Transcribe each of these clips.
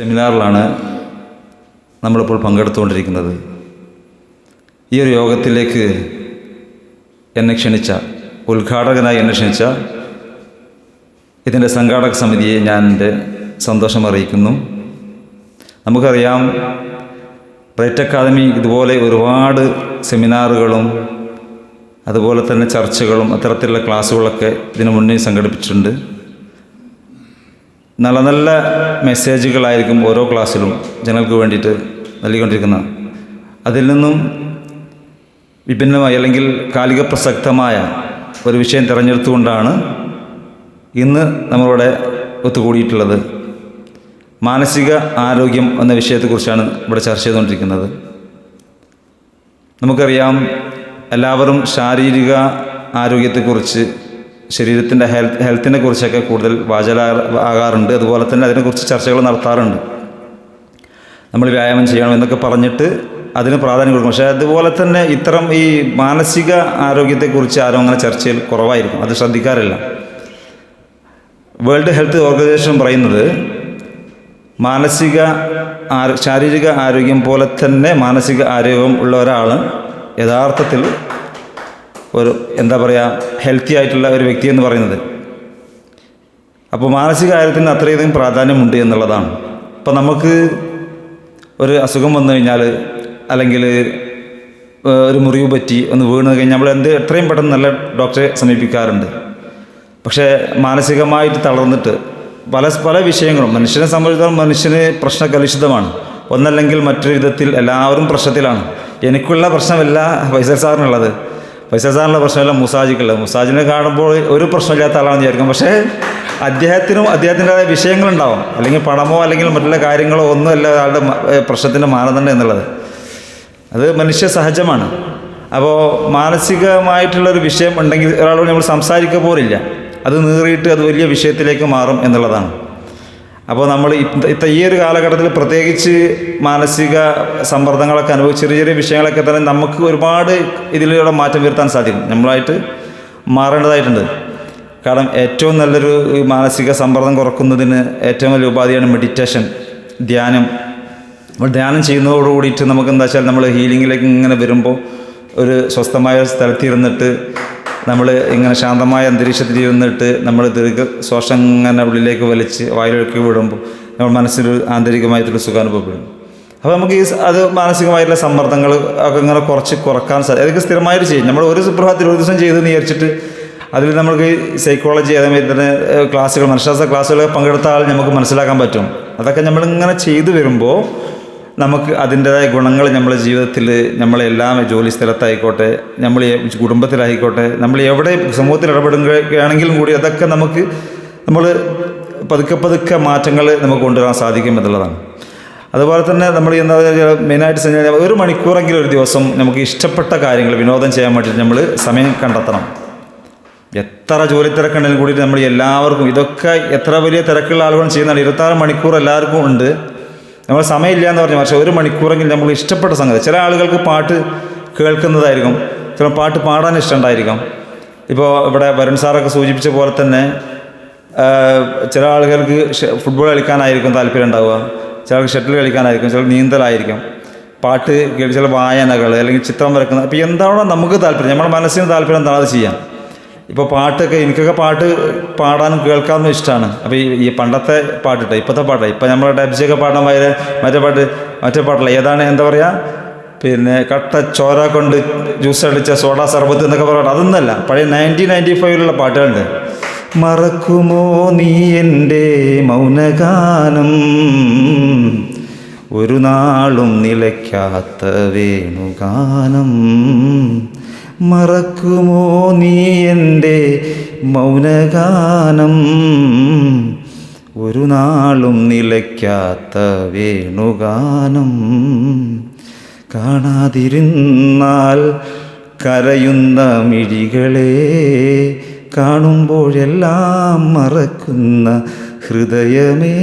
സെമിനാറിലാണ് നമ്മളിപ്പോൾ പങ്കെടുത്തുകൊണ്ടിരിക്കുന്നത്. ഈ ഒരു യോഗത്തിലേക്ക് എന്നെ ക്ഷണിച്ച ഉദ്ഘാടകനായി എന്നെ ക്ഷണിച്ച ഇതിന്റെ സംഘാടക സമിതിയെ ഞാൻ എന്റെ സന്തോഷം അറിയിക്കുന്നു. നമുക്കറിയാം റൈറ്റ് അക്കാദമി ഇതുപോലെ ഒരുപാട് സെമിനാറുകളും അതുപോലെ തന്നെ ചർച്ചകളും അത്തരത്തിലുള്ള ക്ലാസ്സുകളൊക്കെ ഇതിനു മുന്നേ സംഘടിപ്പിച്ചിട്ടുണ്ട്. നല്ല നല്ല മെസ്സേജുകളായിരിക്കും ഓരോ ക്ലാസ്സിലും ജനങ്ങൾക്ക് വേണ്ടിയിട്ട് നൽകിക്കൊണ്ടിരിക്കുന്നത് അതിൽ നിന്നും വിഭിന്നമായി അല്ലെങ്കിൽ കാലിക പ്രസക്തമായ ഒരു വിഷയം തിരഞ്ഞെടുത്തുകൊണ്ടാണ് ഇന്ന് നമ്മളിവിടെ ഒത്തുകൂടിയിട്ടുള്ളത്. മാനസിക ആരോഗ്യം എന്ന വിഷയത്തെക്കുറിച്ചാണ് ഇവിടെ ചർച്ച ചെയ്തുകൊണ്ടിരിക്കുന്നത്. നമുക്കറിയാം എല്ലാവരും ശാരീരിക ആരോഗ്യത്തെക്കുറിച്ച് ശരീരത്തിന്റെ ഹെൽത്ത് ഹെൽത്തിനെ കുറിച്ചൊക്കെ കൂടുതൽ വാചല ആകാറുണ്ട്. അതുപോലെ തന്നെ അതിനെക്കുറിച്ച് ചർച്ചകൾ നടത്താറുണ്ട്. നമ്മൾ വ്യായാമം ചെയ്യണം എന്നൊക്കെ പറഞ്ഞിട്ട് അതിന് പ്രാധാന്യം കൊടുക്കും. പക്ഷേ അതുപോലെ തന്നെ ഇത്തരം ഈ മാനസിക ആരോഗ്യത്തെക്കുറിച്ച് ആരും അങ്ങനെ ചർച്ചയിൽ കുറവായിരിക്കും. അത് ശ്രദ്ധിക്കാറില്ല. വേൾഡ് ഹെൽത്ത് ഓർഗനൈസേഷൻ പറയുന്നത് മാനസിക ശാരീരിക ആരോഗ്യം പോലെ തന്നെ മാനസിക ആരോഗ്യം ഉള്ള ഒരാൾ യഥാർത്ഥത്തിൽ ഒരു എന്താ പറയുക ഹെൽത്തി ആയിട്ടുള്ള ഒരു വ്യക്തി എന്ന് പറയുന്നത്. അപ്പോൾ മാനസിക കാര്യത്തിന് അത്രയധികം പ്രാധാന്യമുണ്ട് എന്നുള്ളതാണ്. അപ്പോൾ നമുക്ക് ഒരു അസുഖം വന്നു കഴിഞ്ഞാൽ അല്ലെങ്കിൽ ഒരു മുറിവ് പറ്റി ഒന്ന് വീണ് കഴിഞ്ഞാൽ നമ്മൾ എന്ത് എത്രയും പെട്ടെന്ന് നല്ല ഡോക്ടറെ സമീപിക്കാറുണ്ട്. പക്ഷേ മാനസികമായിട്ട് തളർന്നിട്ട് പല പല വിഷയങ്ങളും മനുഷ്യനെ സംബന്ധിച്ചിടത്തോളം മനുഷ്യന് പ്രശ്ന കലുഷിതമാണ്. ഒന്നല്ലെങ്കിൽ മറ്റൊരു വിധത്തിൽ എല്ലാവരും പ്രശ്നത്തിലാണ്. എനിക്കുള്ള പ്രശ്നമല്ല വൈസൽ സാറിനുള്ളത്. ഫൈസൽ പ്രശ്നമല്ല മുസാജിക്കുള്ളത്. മുസാജിനെ കാണുമ്പോൾ ഒരു പ്രശ്നമില്ലാത്ത ആളാണെന്ന് വിചാരിക്കും. പക്ഷേ അദ്ദേഹത്തിനും അദ്ദേഹത്തിന്റെതായ വിഷയങ്ങളുണ്ടാവും. അല്ലെങ്കിൽ പണമോ അല്ലെങ്കിൽ മറ്റുള്ള കാര്യങ്ങളോ ഒന്നുമല്ല ആളുടെ പ്രശ്നത്തിന്റെ മാനദണ്ഡം എന്നുള്ളത്. അത് മനുഷ്യ സഹജമാണ്. അപ്പോൾ മാനസികമായിട്ടുള്ളൊരു വിഷയം ഉണ്ടെങ്കിൽ ഒരാളോട് നമ്മൾ സംസാരിക്കുക പോലില്ല അത് നീറിയിട്ട് അത് വലിയ വിഷയത്തിലേക്ക് മാറും എന്നുള്ളതാണ്. അപ്പോൾ നമ്മൾ ഇത്ത ഈ ഒരു കാലഘട്ടത്തിൽ പ്രത്യേകിച്ച് മാനസിക സമ്മർദ്ദങ്ങളൊക്കെ അനുഭവിച്ച് ചെറിയ ചെറിയ വിഷയങ്ങളൊക്കെ തന്നെ നമുക്ക് ഒരുപാട് ഇതിലൂടെ മാറ്റം വരുത്താൻ സാധിക്കും. നമ്മളായിട്ട് മാറേണ്ടതായിട്ടുണ്ട്. കാരണം ഏറ്റവും നല്ലൊരു മാനസിക സമ്മർദ്ദം കുറക്കുന്നതിന് ഏറ്റവും വലിയ ഉപാധിയാണ് മെഡിറ്റേഷൻ ധ്യാനം. നമ്മൾ ധ്യാനം ചെയ്യുന്നതോട് കൂടിയിട്ട് നമുക്ക് എന്താ വെച്ചാൽ നമ്മൾ ഹീലിങ്ങിലേക്ക് ഇങ്ങനെ വരുമ്പോൾ ഒരു സ്വസ്ഥമായ സ്ഥലത്ത് ഇരുന്നിട്ട് നമ്മൾ ഇങ്ങനെ ശാന്തമായ അന്തരീക്ഷത്തിൽ ഇരുന്നിട്ട് നമ്മൾ ദീർഘ ശ്വാസം ഇങ്ങനെ ഉള്ളിലേക്ക് വലിച്ച് വായിലേക്ക് വിടുമ്പോൾ നമ്മൾ മനസ്സിലൊരു ആന്തരികമായിട്ടൊരു സുഖം അനുഭവപ്പെടും അപ്പോൾ നമുക്ക് ഈ അത് മാനസികമായിട്ടുള്ള സമ്മർദ്ദങ്ങൾ ഒക്കെ ഇങ്ങനെ കുറച്ച് കുറയ്ക്കാൻ സാധിക്കും അതൊക്കെ സ്ഥിരമായിട്ട് ചെയ്യും. നമ്മൾ ഒരു സുപ്രഭാതത്തിൽ ഒരു ദിവസം ചെയ്ത് വിചാരിച്ചിട്ട് അതിൽ നമുക്ക് സൈക്കോളജി അതേമാതിരി തന്നെ ക്ലാസ്സുകൾ മനഃശാസ്ത്ര ക്ലാസ്സുകളൊക്കെ പങ്കെടുത്ത ആൾ നമുക്ക് മനസ്സിലാക്കാൻ പറ്റും. അതൊക്കെ നമ്മളിങ്ങനെ ചെയ്തു വരുമ്പോൾ നമുക്ക് അതിന്റെതായ ഗുണങ്ങൾ നമ്മളെ ജീവിതത്തിൽ നമ്മളെല്ലാം ജോലി സ്ഥലത്തായിക്കോട്ടെ നമ്മൾ കുടുംബത്തിലായിക്കോട്ടെ നമ്മൾ എവിടെ സമൂഹത്തിൽ ഇടപെടുകയാണെങ്കിലും കൂടി അതൊക്കെ നമുക്ക് നമ്മൾ പതുക്കെ പതുക്കെ മാറ്റങ്ങൾ നമുക്ക് കൊണ്ടുവരാൻ സാധിക്കും എന്നുള്ളതാണ്. അതുപോലെ തന്നെ നമ്മൾ എന്താ മെയിനായിട്ട് കഴിഞ്ഞാൽ ഒരു മണിക്കൂറെങ്കിലും ഒരു ദിവസം നമുക്ക് ഇഷ്ടപ്പെട്ട കാര്യങ്ങൾ വിനോദം ചെയ്യാൻ വേണ്ടിയിട്ട് നമ്മൾ സമയം കണ്ടെത്തണം. എത്ര ജോലി തിരക്കുണ്ടെങ്കിലും കൂടി നമ്മൾ എല്ലാവർക്കും ഇതൊക്കെ എത്ര വലിയ തിരക്കുള്ള ആളുകളും ചെയ്യുന്നതാണ് ഇരുപത്താറ് മണിക്കൂർ എല്ലാവർക്കും ഉണ്ട്. നമ്മൾ സമയമില്ല എന്ന് പറഞ്ഞു. പക്ഷേ ഒരു മണിക്കൂറെങ്കിലും നമ്മൾ ഇഷ്ടപ്പെട്ട സംഗതി. ചില ആളുകൾക്ക് പാട്ട് കേൾക്കുന്നതായിരിക്കും. ചില പാട്ട് പാടാൻ ഇഷ്ടമുണ്ടായിരിക്കും. ഇപ്പോൾ ഇവിടെ വരുൺ സാറൊക്കെ സൂചിപ്പിച്ച പോലെ തന്നെ ചില ആളുകൾക്ക് ഫുട്ബോൾ കളിക്കാനായിരിക്കും താല്പര്യം ഉണ്ടാവുക. ചിലർക്ക് ഷട്ടിൽ കളിക്കാനായിരിക്കും. ചിലർ നീന്തലായിരിക്കും. പാട്ട് ചില വായനകൾ അല്ലെങ്കിൽ ചിത്രം വരക്കുന്ന അപ്പോൾ എന്താണോ നമുക്ക് താല്പര്യം. നമ്മുടെ മനസ്സിന് താല്പര്യം എന്താണ് അത് ചെയ്യാം. ഇപ്പോൾ പാട്ടൊക്കെ എനിക്കൊക്കെ പാട്ട് പാടാനും കേൾക്കാനും ഇഷ്ടമാണ് അപ്പോൾ ഈ ഈ പണ്ടത്തെ പാട്ടിട്ട് ഇപ്പോഴത്തെ പാട്ടാണ് ഇപ്പം നമ്മളെ ഡബ്ജൊക്കെ പാടാൻ വരെ മറ്റേ പാട്ട് മറ്റേ പാട്ടില്ല? ഏതാണ് എന്താ പറയുക പിന്നെ കട്ട ചോര കൊണ്ട് ജ്യൂസ് അടിച്ച സോഡ സർബത്ത് എന്നൊക്കെ പറയാം അതൊന്നല്ല പഴയ നയന്റീൻ നയന്റി ഫൈവിലുള്ള പാട്ടുകളുണ്ട്. മറക്കുമോ നീ എന്റെ മൗനഗാനം? ഒരു നാളും നിലയ്ക്കാത്ത വേണുഗാനം. മറക്കുമോ നീ എന്റെ മൗനഗാനം? ഒരു നാളും നിലയ്ക്കാത്ത വേണുഗാനം. കാണാതിരുന്നാൽ കരയുന്ന മിഴികളെ കാണുമ്പോഴെല്ലാം മറക്കുന്ന ഹൃദയമേ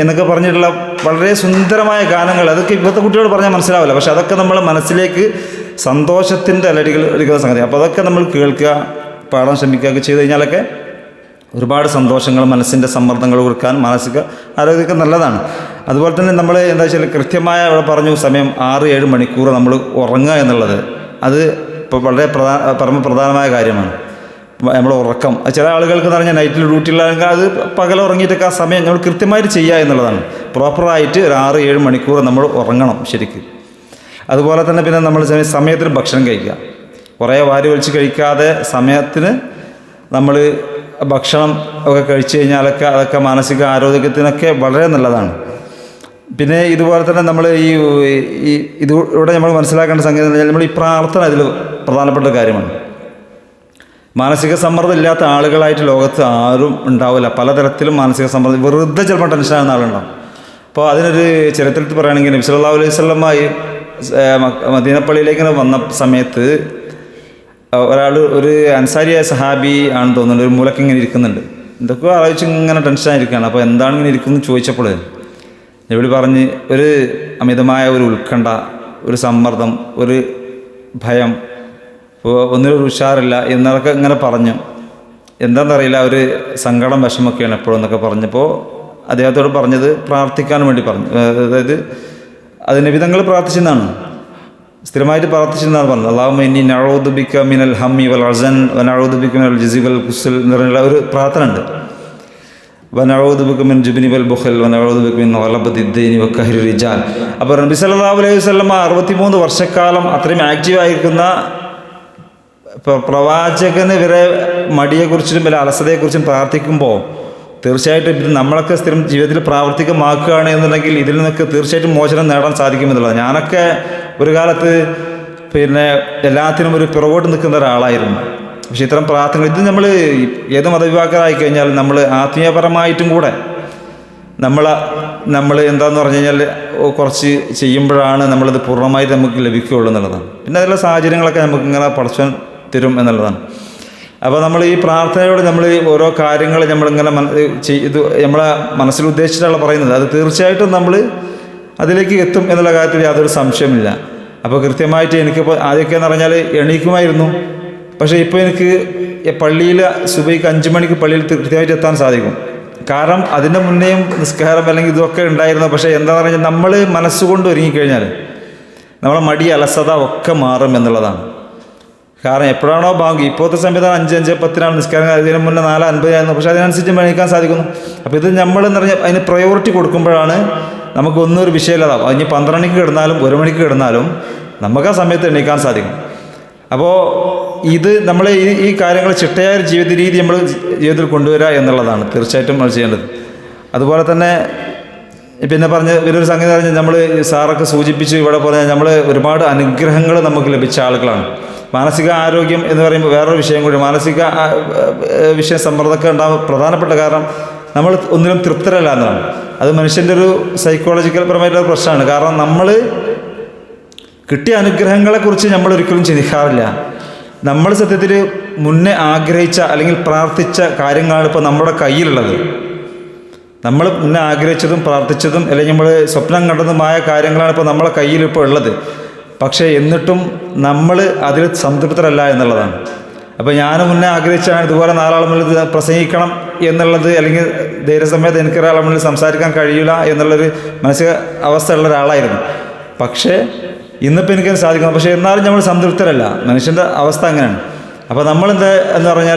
എന്നൊക്കെ പറഞ്ഞിട്ടുള്ള വളരെ സുന്ദരമായ ഗാനങ്ങൾ. അതൊക്കെ ഇപ്പോഴത്തെ കുട്ടികൾ പറഞ്ഞാൽ മനസ്സിലാവില്ല. പക്ഷെ അതൊക്കെ നമ്മൾ മനസ്സിലേക്ക് സന്തോഷത്തിന്റെ അലടികൾ എടുക്കുന്ന സംഗതി. അപ്പോൾ അതൊക്കെ നമ്മൾ കേൾക്കുക പാടാൻ ശ്രമിക്കുകയൊക്കെ ചെയ്ത് കഴിഞ്ഞാലൊക്കെ ഒരുപാട് സന്തോഷങ്ങൾ മനസ്സിന്റെ സമ്മർദ്ദങ്ങൾ കൊടുക്കാൻ മാനസിക ആരോഗ്യമൊക്കെ നല്ലതാണ്. അതുപോലെ തന്നെ നമ്മൾ എന്താ വെച്ചാൽ കൃത്യമായ അവിടെ പറഞ്ഞു സമയം ആറ് ഏഴ് മണിക്കൂർ നമ്മൾ ഉറങ്ങുക എന്നുള്ളത് അത് ഇപ്പോൾ വളരെ പ്രധാന പരമപ്രധാനമായ കാര്യമാണ്. നമ്മൾ ഉറക്കം. ചില ആളുകൾക്ക് എന്ന് പറഞ്ഞാൽ നൈറ്റിൽ ഡ്യൂട്ടിയിലാണെങ്കിൽ അത് പകൽ ഉറങ്ങിയിട്ടൊക്കെ ആ സമയം നമ്മൾ കൃത്യമായിട്ട് ചെയ്യുക എന്നുള്ളതാണ്. പ്രോപ്പറായിട്ട് ഒരു ആറ് ഏഴ് മണിക്കൂർ നമ്മൾ ഉറങ്ങണം ശരിക്ക്. അതുപോലെ തന്നെ പിന്നെ നമ്മൾ സമയത്തിന് ഭക്ഷണം കഴിക്കുക. കുറേ വാരി വലിച്ച് കഴിക്കാതെ സമയത്തിന് നമ്മൾ ഭക്ഷണം ഒക്കെ കഴിച്ചു കഴിഞ്ഞാലൊക്കെ അതൊക്കെ മാനസിക ആരോഗ്യത്തിനൊക്കെ വളരെ നല്ലതാണ്. പിന്നെ ഇതുപോലെ തന്നെ നമ്മൾ ഈ ഈ ഇതിലൂടെ നമ്മൾ മനസ്സിലാക്കേണ്ട സംഗതി എന്ന് നമ്മൾ ഈ പ്രാർത്ഥന ഇതിൽ പ്രധാനപ്പെട്ട കാര്യമാണ്. മാനസിക സമ്മർദ്ദം ഇല്ലാത്ത ആളുകളായിട്ട് ലോകത്ത് ആരും ഉണ്ടാവില്ല. പലതരത്തിലും മാനസിക സമ്മർദ്ദം വെറുതെ ചിലപ്പോൾ ടെൻഷനാകുന്ന ആളുണ്ടാവും. അപ്പോൾ അതിനൊരു ചരിത്രത്തിൽ പറയുകയാണെങ്കിൽ നബിസ് സല്ലല്ലാഹു അലൈഹി വസല്ലമായി മദീനപ്പള്ളിയിലേക്ക് വന്ന സമയത്ത് ഒരാൾ ഒരു അൻസാരിയായ സഹാബി ആണ് തോന്നുന്നുണ്ട് ഒരു മൂലക്ക് ഇങ്ങനെ ഇരിക്കുന്നുണ്ട്. എന്തൊക്കെയോ ആലോചിച്ച് ഇങ്ങനെ ടെൻഷനായിരിക്കുകയാണ് അപ്പോൾ എന്താണ് ഇങ്ങനെ ഇരിക്കുന്നത് ചോദിച്ചപ്പോൾ എവിടെ പറഞ്ഞ് ഒരു അമിതമായ ഒരു ഉത്കണ്ഠ ഒരു സമ്മർദ്ദം ഒരു ഭയം ഒന്നിനൊരു ഉഷാറില്ല എന്നൊക്കെ ഇങ്ങനെ പറഞ്ഞു. എന്താണെന്നറിയില്ല ഒരു സങ്കടം വിഷമൊക്കെയാണ് എപ്പോഴും എന്നൊക്കെ പറഞ്ഞപ്പോൾ അദ്ദേഹത്തോട് പറഞ്ഞത് പ്രാർത്ഥിക്കാൻ വേണ്ടി പറഞ്ഞു. അതായത് അത് നബിതങ്ങൾ പ്രാർത്ഥിച്ചെന്നാണ്. സ്ഥിരമായിട്ട് പ്രാർത്ഥിച്ചെന്നാണ് പറഞ്ഞത്. അള്ളാഹു ഇനി നഴോദുബിക്ക മിനൽ ഹമ്മി വൽ അസൻ നഴോദുബിക്ക മിനൽ ജിസിബൽ കുസൽ എന്ന് പറഞ്ഞുള്ള ഒരു പ്രാർത്ഥന ഉണ്ട്. വനഴോദുബിക്ക് മിൻ ജുബിനി വൽ വൻ അഴോദുബിക്ക മിൻ വലബദ്ദീനി വക്കഹരി റിജാൽ. അപ്പോൾ നബി സല്ലല്ലാഹു അലൈഹി വസല്ലം അറുപത്തിമൂന്ന് വർഷക്കാലം അത്രയും ആക്റ്റീവ് ആയിരിക്കുന്ന ഇപ്പോൾ പ്രവാചകന് വരെ മടിയെക്കുറിച്ചും വല്ല അലസതയെക്കുറിച്ചും പ്രാർത്ഥിക്കുമ്പോൾ തീർച്ചയായിട്ടും ഇത് നമ്മളൊക്കെ സ്ഥിരം ജീവിതത്തിൽ പ്രാവർത്തികമാക്കുകയാണ് എന്നുണ്ടെങ്കിൽ ഇതിൽ നിന്നൊക്കെ തീർച്ചയായിട്ടും മോചനം നേടാൻ സാധിക്കുമെന്നുള്ളത്. ഞാനൊക്കെ ഒരു കാലത്ത് പിന്നെ എല്ലാത്തിനും ഒരു പിറകോട്ട് നിൽക്കുന്ന ഒരാളായിരുന്നു. പക്ഷെ ഇത്തരം പ്രാർത്ഥന ഇത് നമ്മൾ ഏത് മതവിഭാഗക്കാരായി കഴിഞ്ഞാൽ നമ്മൾ ആത്മീയപരമായിട്ടും കൂടെ നമ്മൾ നമ്മൾ എന്താന്ന് പറഞ്ഞു കഴിഞ്ഞാൽ കുറച്ച് ചെയ്യുമ്പോഴാണ് നമ്മളത് പൂർണമായിട്ട് നമുക്ക് ലഭിക്കുകയുള്ളൂ എന്നുള്ളതാണ്. പിന്നെ അതിലുള്ള സാഹചര്യങ്ങളൊക്കെ നമുക്ക് ഇങ്ങനെ പഠിച്ചാൻ തരും എന്നുള്ളതാണ്. അപ്പോൾ നമ്മൾ ഈ പ്രാർത്ഥനയോട് നമ്മൾ ഓരോ കാര്യങ്ങൾ നമ്മളിങ്ങനെ മന ഇത് നമ്മളെ മനസ്സിൽ ഉദ്ദേശിച്ചിട്ടാണ് പറയുന്നത്. അത് തീർച്ചയായിട്ടും നമ്മൾ അതിലേക്ക് എത്തും എന്നുള്ള കാര്യത്തിൽ യാതൊരു സംശയമില്ല അപ്പോൾ കൃത്യമായിട്ട് എനിക്കിപ്പോൾ ആദ്യമൊക്കെ എന്ന് പറഞ്ഞാൽ എണീക്കുമായിരുന്നു. പക്ഷേ ഇപ്പോൾ എനിക്ക് പള്ളിയിൽ സുബൈക്ക് അഞ്ച് മണിക്ക് പള്ളിയിൽ കൃത്യമായിട്ട് എത്താൻ സാധിക്കും. കാരണം അതിന്റെ മുന്നേയും നിസ്കാരം അല്ലെങ്കിൽ ഇതൊക്കെ ഉണ്ടായിരുന്നു. പക്ഷേ എന്താണെന്ന് പറഞ്ഞാൽ നമ്മൾ മനസ്സുകൊണ്ട് ഒരുങ്ങിക്കഴിഞ്ഞാൽ നമ്മളെ മടി അലസത ഒക്കെ മാറും എന്നുള്ളതാണ്. കാരണം എപ്പോഴാണോ ബാങ്ക് ഇപ്പോഴത്തെ സംവിധാനം അഞ്ച് അഞ്ച് പത്തിനാണ്. നിസ്കാരം അതിന് മുന്നേ നാല് അൻപതായിരുന്നു പക്ഷേ അതിനനുസരിച്ച് മേടിക്കാൻ സാധിക്കുന്നു. അപ്പോൾ ഇത് നമ്മൾ എന്ന് പറഞ്ഞാൽ അതിന് പ്രയോറിറ്റി കൊടുക്കുമ്പോഴാണ് നമുക്ക് ഒന്നും ഒരു വിഷയമില്ലാതാവും അതിന് പന്ത്രണ്ട് മണിക്ക് കിടന്നാലും ഒരു മണിക്ക് കിടന്നാലും നമുക്ക് ആ സമയത്ത് എണീക്കാൻ സാധിക്കും. അപ്പോൾ ഇത് നമ്മൾ ഈ ഈ കാര്യങ്ങൾ ചിട്ടയായ ഒരു ജീവിത രീതി നമ്മൾ ജീവിതത്തിൽ കൊണ്ടുവരിക എന്നുള്ളതാണ് തീർച്ചയായിട്ടും നമ്മൾ ചെയ്യേണ്ടത്. അതുപോലെ തന്നെ പിന്നെ പറഞ്ഞ ഇവരൊരു സംഗതി പറഞ്ഞ് നമ്മൾ സാറൊക്കെ സൂചിപ്പിച്ച് ഇവിടെ പറഞ്ഞാൽ നമ്മൾ ഒരുപാട് അനുഗ്രഹങ്ങൾ നമുക്ക് ലഭിച്ച ആളുകളാണ്. മാനസിക ആരോഗ്യം എന്ന് പറയുമ്പോൾ വേറൊരു വിഷയം കൂടി. മാനസിക വിഷയ സമ്മർദ്ദമൊക്കെ ഉണ്ടാകും പ്രധാനപ്പെട്ട കാരണം നമ്മൾ ഒന്നിനും തൃപ്തരല്ല എന്നാണ്. അത് മനുഷ്യന്റെ ഒരു സൈക്കോളജിക്കൽ പരമായിട്ടുള്ള ഒരു പ്രശ്നമാണ്. കാരണം നമ്മൾ കിട്ടിയ അനുഗ്രഹങ്ങളെക്കുറിച്ച് നമ്മൾ ഒരിക്കലും ചിന്തിക്കാറില്ല. നമ്മൾ സത്യത്തിൽ മുന്നേ ആഗ്രഹിച്ച അല്ലെങ്കിൽ പ്രാർത്ഥിച്ച കാര്യങ്ങളാണ് ഇപ്പോൾ നമ്മുടെ കയ്യിലുള്ളത്. നമ്മൾ മുന്നേ ആഗ്രഹിച്ചതും പ്രാർത്ഥിച്ചതും അല്ലെങ്കിൽ നമ്മൾ സ്വപ്നം കണ്ടതുമായ കാര്യങ്ങളാണ് ഇപ്പോൾ നമ്മുടെ കയ്യിൽ ഇപ്പോൾ ഉള്ളത്. പക്ഷേ എന്നിട്ടും നമ്മൾ അതിൽ സംതൃപ്തരല്ല എന്നുള്ളതാണ്. അപ്പോൾ ഞാൻ മുന്നേ ആഗ്രഹിച്ചാണ് ഇതുപോലെ നാലാൾ മുന്നിൽ പ്രസംഗിക്കണം എന്നുള്ളത് അല്ലെങ്കിൽ ധൈര്യസമയത്ത് എനിക്ക് ഒരാളെ മുന്നിൽ സംസാരിക്കാൻ കഴിയില്ല എന്നുള്ളൊരു മനസ്സിക അവസ്ഥ ഉള്ള ഒരാളായിരുന്നു. പക്ഷേ ഇന്നിപ്പോൾ എനിക്കത് സാധിക്കുന്നു. പക്ഷേ എന്നാലും നമ്മൾ സംതൃപ്തരല്ല. മനുഷ്യന്റെ അവസ്ഥ അങ്ങനെയാണ്. അപ്പോൾ നമ്മളെന്താ എന്ന് പറഞ്ഞാൽ